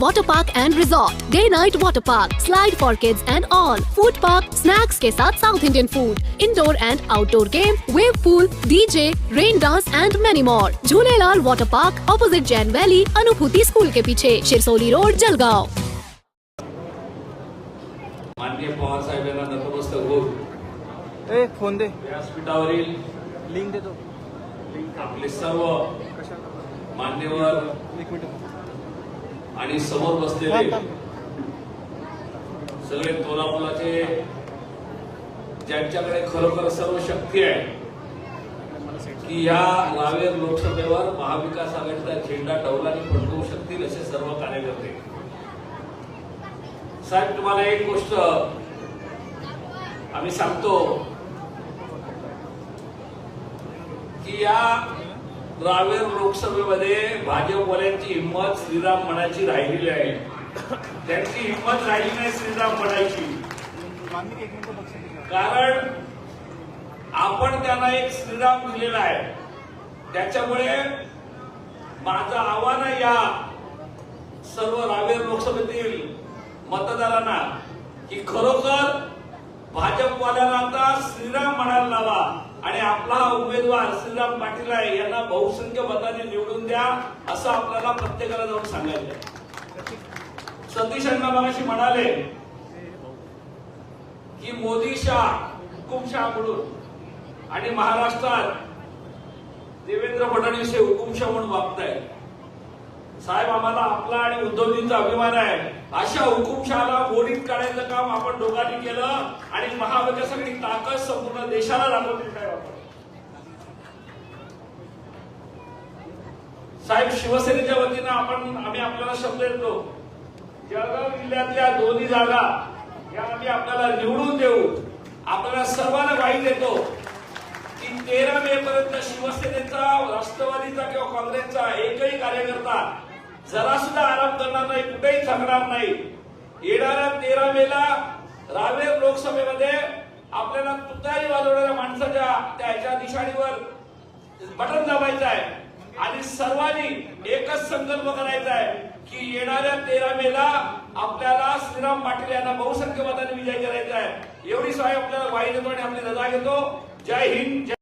Water park and resort day night water park slide for kids and all food park snacks के साथ South Indian food indoor and outdoor game wave pool DJ rain dance and many more Jhulelal water park opposite Jain Valley Anubhuti school के पीछे Shirsoli road Jalgaon माननीय ए phone दे. व्यासपीठावरील link देतो link आपले सर्व. मान्यवर एक मिनिट. आणि समोर बसलेले सगळे तोलापुलाचे ज्यांच्याकडे खरोखर सर्व शक्ती आहे की या रावेर लोकसभेवर महाविकास आघाडीचा झेंडा टवलाने फडकवू शकतील असे सर्व कार्यकर्ते. साहेब तुम्हाला एक गोष्ट आम्ही सांगतो की या रावेर लोकसभेमध्ये भाजपवाल्यांची हिंमत श्रीराम म्हणायची राहिलेली आहे. त्यांची हिंमत राहिली नाही श्रीराम म्हणायची. कारण आपण त्यांना एक श्रीराम दिलेला आहे. त्याच्यामुळे माझं आव्हान आहे या सर्व रावेर लोकसभेतील मतदारांना की खरोखर भाजपवाल्यांना आता श्रीराम म्हणायला लावा. आणि आपला हा उमेदवार श्रीराम पाटील आहे यांना बहुसंख्य मताने निवडून द्या असं आपल्याला प्रत्येकाला जाऊन सांगायचं सतीश अण्णा मगाशी म्हणाले की मोदी शाह हुकुमशाह म्हणून आणि महाराष्ट्रात देवेंद्र फडणवीस हे हुकुमशाह म्हणून वागतायत. साहेब आम्हाला आपला आणि उद्धवजींचा अभिमान आहे. अशा हुकुमशहाला मोडीत काढायचं काम आपण दोघांनी केलं आणि महाविकासाची ताकद संपूर्ण देशाला दाखवली काय आपण साहेब शिवसेनेच्या वतीनं आपण आम्ही आपल्याला शब्द देतो. जळगाव जिल्ह्यातल्या दोन्ही जागा या आम्ही आपल्याला निवडून देऊ. आपल्याला सर्वांना ग्वाही देतो की तेरा मे पर्यंत शिवसेनेचा राष्ट्रवादीचा किंवा काँग्रेसचा एकही कार्यकर्ता जरा सुद्धा आराम करणार नाही कुठेही थकणार नाही. येणाऱ्या तेरा मेला रावेर लोकसभेमध्ये आपल्याला तुतारी वाजवणाऱ्या माणसाच्या त्याच्या निशाणीवर बटन दाबायचं आहे. आणि सर्वांनी एकच संकल्प करायचा आहे की येणाऱ्या तेरा मेला आपल्याला श्रीराम पाटील यांना बहुसंख्य मताने विजय करायचा आहे. एवढी साहेब आपल्याला वाई देतो आणि आपली रजा घेतो. जय हिंद जय